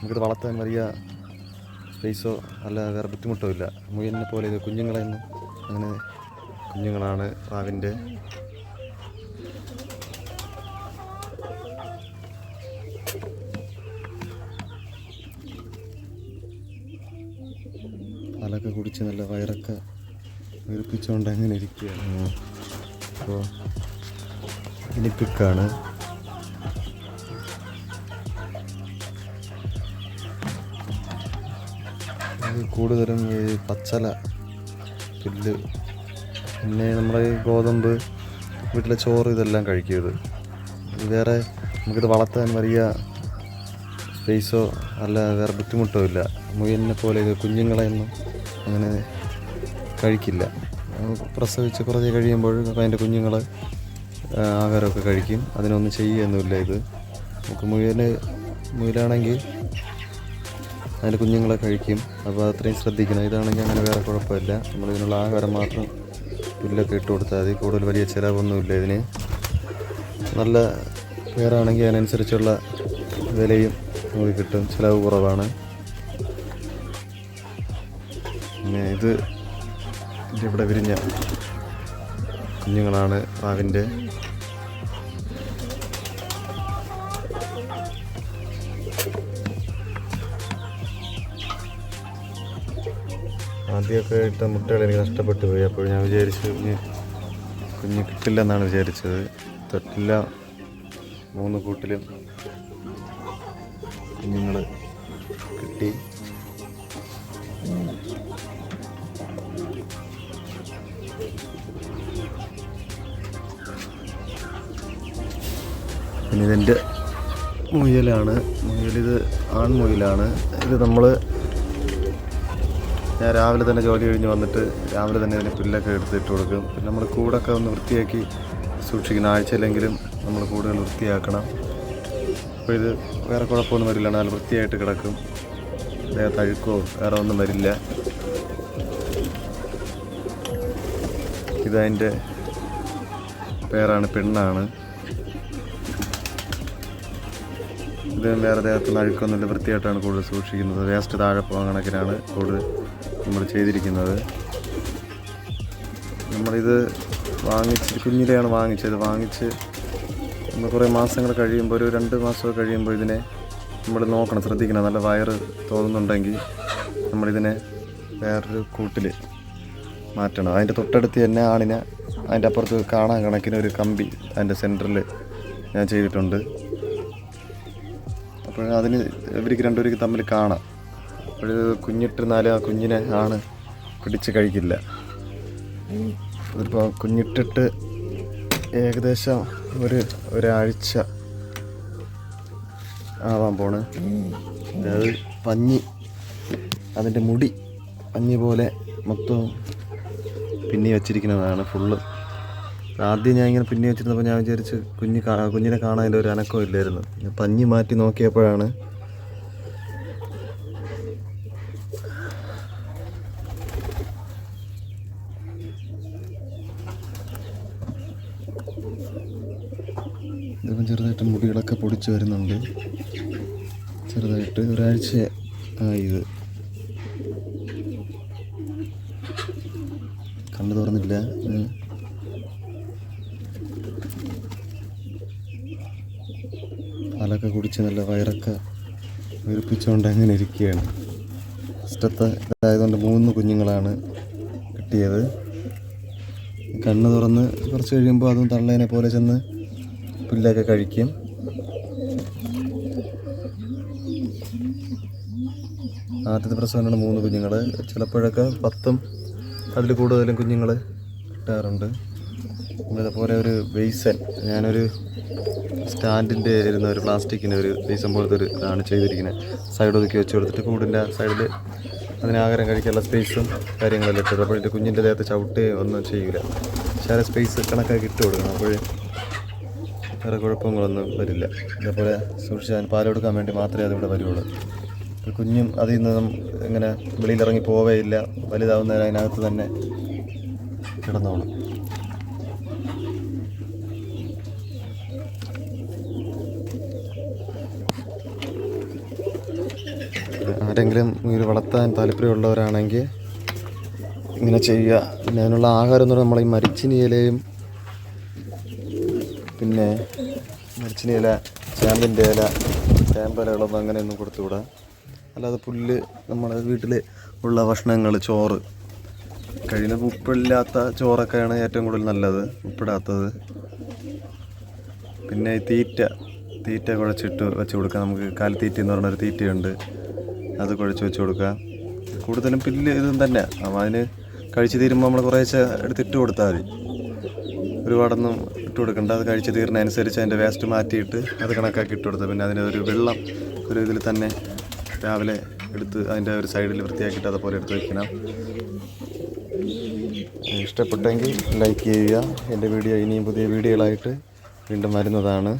നമുക്കിത് വളർത്താൻ വലിയ സ്പേസോ അല്ല വേറെ ബുദ്ധിമുട്ടോ ഇല്ല. മുയലിനെ പോലെ ഇത് കുഞ്ഞുങ്ങളെ അങ്ങനെ കുഞ്ഞുങ്ങളാണ് പ്രാവിന്റെ പാലൊക്കെ കുടിച്ച് നല്ല വയറൊക്കെ വീർപ്പിച്ചുകൊണ്ട് അങ്ങനെ ഇരിക്കുകയാണ്. അപ്പോൾ ഇനിപ്പിക്കാണ് കൂടുതലും ഈ പച്ചല പുല്ല് പിന്നെ നമ്മുടെ ഈ ഗോതമ്പ് വീട്ടിലെ ചോറ് ഇതെല്ലാം കഴിക്കരുത്. വേറെ നമുക്കിത് വളർത്താൻ വലിയ സ്പേസോ അല്ല വേറെ ബുദ്ധിമുട്ടോ ഇല്ല. മുയലിനെ പോലെ ഇത് കുഞ്ഞുങ്ങളെയൊന്നും അങ്ങനെ കഴിക്കില്ല. പ്രസവിച്ച് കുറച്ച് കഴിയുമ്പോൾ അതിന്റെ കുഞ്ഞുങ്ങൾ ആഹാരമൊക്കെ കഴിക്കും. അതിനൊന്നും ചെയ്യുകയൊന്നുമില്ല ഇത്. നമുക്ക് മുയൽ മുയലാണെങ്കിൽ അതിന്റെ കുഞ്ഞുങ്ങളെ കഴിക്കും. അപ്പോൾ അത്രയും ശ്രദ്ധിക്കണം. ഇതാണെങ്കിൽ അങ്ങനെ വേറെ കുഴപ്പമില്ല. നമ്മൾ ഇതിനുള്ള ആഹാരം മാത്രം പുല്ലൊക്കെ ഇട്ട് കൊടുത്താൽ മതി. കൂടുതൽ വലിയ ചിലവൊന്നുമില്ല ഇതിന്. നല്ല പേരാണെങ്കിൽ അതിനനുസരിച്ചുള്ള വിലയും നമുക്ക് കിട്ടും. ചിലവ് കുറവാണ്. പിന്നെ ഇത് ഇത് ഇവിടെ വിരിഞ്ഞ കുഞ്ഞുങ്ങളാണ് പ്രാവിന്റെ ആദ്യമൊക്കെ ഇട്ട മുട്ടകൾ എനിക്ക് നഷ്ടപ്പെട്ടു പോയി. അപ്പോൾ ഞാൻ വിചാരിച്ചു കുഞ്ഞ് കുഞ്ഞ് കിട്ടില്ലെന്നാണ് വിചാരിച്ചത്. തൊട്ടില്ല മൂന്ന് കൂട്ടിലും കുഞ്ഞുങ്ങൾ കിട്ടി. പിന്നെ ഇതെന്റെ മുയലാണ്. മുയലിത് ആൺമുയലാണ്. ഇത് നമ്മൾ ഞാൻ രാവിലെ തന്നെ ജോലി കഴിഞ്ഞ് വന്നിട്ട് രാവിലെ തന്നെ അതിന് പുല്ലൊക്കെ എടുത്തിട്ട് കൊടുക്കും. പിന്നെ നമ്മൾ കൂടൊക്കെ ഒന്ന് വൃത്തിയാക്കി സൂക്ഷിക്കുന്ന ആഴ്ചയിലെങ്കിലും നമ്മൾ കൂടുതൽ വൃത്തിയാക്കണം. അപ്പോൾ ഇത് വേറെ കുഴപ്പമൊന്നും വരില്ല. നല്ല വൃത്തിയായിട്ട് കിടക്കും. അദ്ദേഹം തഴുക്കോ വേറെ ഒന്നും വരില്ല. ഇതതിന്റെ പേരാണ് പെണ്ണാണ്. ഇത് വേറെ ദേഹത്ത് അഴുക്കൊന്നുമില്ല. വൃത്തിയായിട്ടാണ് കൂടുതൽ സൂക്ഷിക്കുന്നത്. വേസ്റ്റ് താഴെ പോകാൻ കണക്കിനാണ് കൂടുതൽ നമ്മൾ ചെയ്തിരിക്കുന്നത്. നമ്മളിത് വാങ്ങിച്ച് കുഞ്ഞിലെയാണ് വാങ്ങിച്ചത്. വാങ്ങിച്ച് നമ്മൾ കുറേ മാസങ്ങൾ കഴിയുമ്പോൾ ഒരു രണ്ട് മാസമൊക്കെ കഴിയുമ്പോൾ ഇതിനെ നമ്മൾ നോക്കണം ശ്രദ്ധിക്കണം. നല്ല വയറ് തോന്നുന്നുണ്ടെങ്കിൽ നമ്മളിതിനെ വേറൊരു കൂട്ടിൽ മാറ്റണം. അതിന്റെ തൊട്ടടുത്ത് തന്നെ ആണിനെ അതിന്റെ അപ്പുറത്ത് കാണാൻ കണക്കിന് ഒരു കമ്പി അതിന്റെ സെന്ററിൽ ഞാൻ ചെയ്തിട്ടുണ്ട്. അപ്പോൾ അതിന് ഇവർക്ക് രണ്ടുപേർക്ക് തമ്മിൽ കാണാം. അപ്പോൾ കുഞ്ഞിട്ടിരുന്നാലും ആ കുഞ്ഞിനെ ആണ് പിടിച്ച് കഴിക്കില്ല. ഇതിപ്പോൾ കുഞ്ഞിട്ടിട്ട് ഏകദേശം ഒരു ഒരാഴ്ച ആവാൻ പോണ്. അത് പഞ്ഞി അതിന്റെ മുടി പഞ്ഞി പോലെ മൊത്തം പിന്നി വെച്ചിരിക്കുന്നതാണ് ഫുള്ള്. ആദ്യം ഞാൻ ഇങ്ങനെ പിന്നി വെച്ചിരുന്നപ്പോൾ ഞാൻ വിചാരിച്ച് കുഞ്ഞ് കുഞ്ഞിനെ കാണാൻ ഒരു അനക്കം ഇല്ലായിരുന്നു. പഞ്ഞി മാറ്റി നോക്കിയപ്പോഴാണ് ഇതിപ്പം ചെറുതായിട്ട് മുടികളൊക്കെ പൊടിച്ച് വരുന്നുണ്ട്. ചെറുതായിട്ട് ഒരാഴ്ച ആയത് കണ്ണു തുറന്നില്ല. പാലൊക്കെ കുടിച്ച് നല്ല വയറൊക്കെ വീർപ്പിച്ചുകൊണ്ട് അങ്ങനെ ഇരിക്കുകയാണ്. ഇഷ്ടത്തെ ഇതായതുകൊണ്ട് മൂന്ന് കുഞ്ഞുങ്ങളാണ് കിട്ടിയത്. കണ്ണ് തുറന്ന് കുറച്ച് കഴിയുമ്പോൾ അതും തള്ളേനെ പോലെ ചെന്ന് പുല്ലൊക്കെ കഴിക്കും. ആദ്യത്തെ പ്രസവമാണ് മൂന്ന് കുഞ്ഞുങ്ങൾ ചിലപ്പോഴൊക്കെ പത്തും അതിൽ കൂടുതലും കുഞ്ഞുങ്ങൾ കിട്ടാറുണ്ട്. ഇതേപോലെ ഒരു ബേസൻ ഞാനൊരു സ്റ്റാൻഡിന്റെ ഇരുന്ന ഒരു പ്ലാസ്റ്റിക്കിന്റെ ഒരു ബേസൻ പോലത്തെ ഒരു ഇതാണ് ചെയ്തിരിക്കുന്നത്. സൈഡ് ഒതുക്കി വെച്ച് കൊടുത്തിട്ട് കൂടിന്റെ സൈഡിൽ അതിന് ആഹാരം കഴിക്കാനുള്ള സ്പേസും കാര്യങ്ങളെല്ലാം ഇട്ടു അപ്പോൾ എന്റെ കുഞ്ഞിന്റെ ദേഹത്ത് ചവിട്ടുകയോ ഒന്നും ചെയ്യില്ല ശാല സ്പേസ് കണക്കാക്കി ഇട്ട് കൊടുക്കണം. അപ്പോൾ വേറെ കുഴപ്പങ്ങളൊന്നും വരില്ല. ഇതേപോലെ സൂക്ഷിച്ചാൽ പാൽ കൊടുക്കാൻ വേണ്ടി മാത്രമേ അതിവിടെ വരുള്ളൂ കുഞ്ഞും അതിൽ നിന്നും ഇങ്ങനെ വെളിയിലിറങ്ങി പോവേയില്ല. വലുതാവുന്നതിന് അതിനകത്ത് തന്നെ കിടന്നോളും ആരെങ്കിലും ഇത് വളർത്താൻ താല്പര്യമുള്ളവരാണെങ്കിൽ ഇങ്ങനെ ചെയ്യുക. പിന്നെ അതിനുള്ള ആഹാരം എന്ന് നമ്മൾ ഈ മരിച്ചിനി ഇലയും പിന്നെ മരിച്ചിനി ഇല ചേമ്പിന്റെ ഇല ചേമ്പലകളൊന്നും അങ്ങനെയൊന്നും കൊടുത്തുവിടാം അല്ലാതെ പുല്ല് നമ്മുടെ വീട്ടിൽ ഉള്ള ഭക്ഷണങ്ങൾ ചോറ്. കഴിയുന്ന ഉപ്പില്ലാത്ത ചോറൊക്കെയാണ് ഏറ്റവും കൂടുതൽ നല്ലത് ഉപ്പിടാത്തത്. പിന്നെ തീറ്റ തീറ്റ കുഴച്ചിട്ട് വെച്ച് കൊടുക്കാം. നമുക്ക് കാലിത്തീറ്റ എന്ന് പറഞ്ഞൊരു തീറ്റയുണ്ട്. അത് കുഴച്ച് വെച്ച് കൊടുക്കുക. കൂടുതലും പില്ല് ഇതും തന്നെ. അതിന് കഴിച്ച് തീരുമ്പോൾ നമ്മൾ കുറേശ്ശെ എടുത്തിട്ട് കൊടുത്താൽ മതി. ഒരുപാടൊന്നും ഇട്ട് കൊടുക്കണ്ട. അത് കഴിച്ച് തീരുന്നതനുസരിച്ച് അതിന്റെ വേസ്റ്റ് മാറ്റിയിട്ട് അത് കണക്കാക്കി ഇട്ട് കൊടുത്താൽ പിന്നെ അതിന്റെ ഒരു വെള്ളം ഒരു ഇതിൽ തന്നെ രാവിലെ എടുത്ത് അതിന്റെ ഒരു സൈഡിൽ വൃത്തിയാക്കിയിട്ട് അതുപോലെ എടുത്ത് വയ്ക്കണം ഇഷ്ടപ്പെട്ടെങ്കിൽ ലൈക്ക് ചെയ്യുക. എന്റെ വീഡിയോ ഇനിയും പുതിയ വീഡിയോകളായിട്ട് വീണ്ടും വരുന്നതാണ്.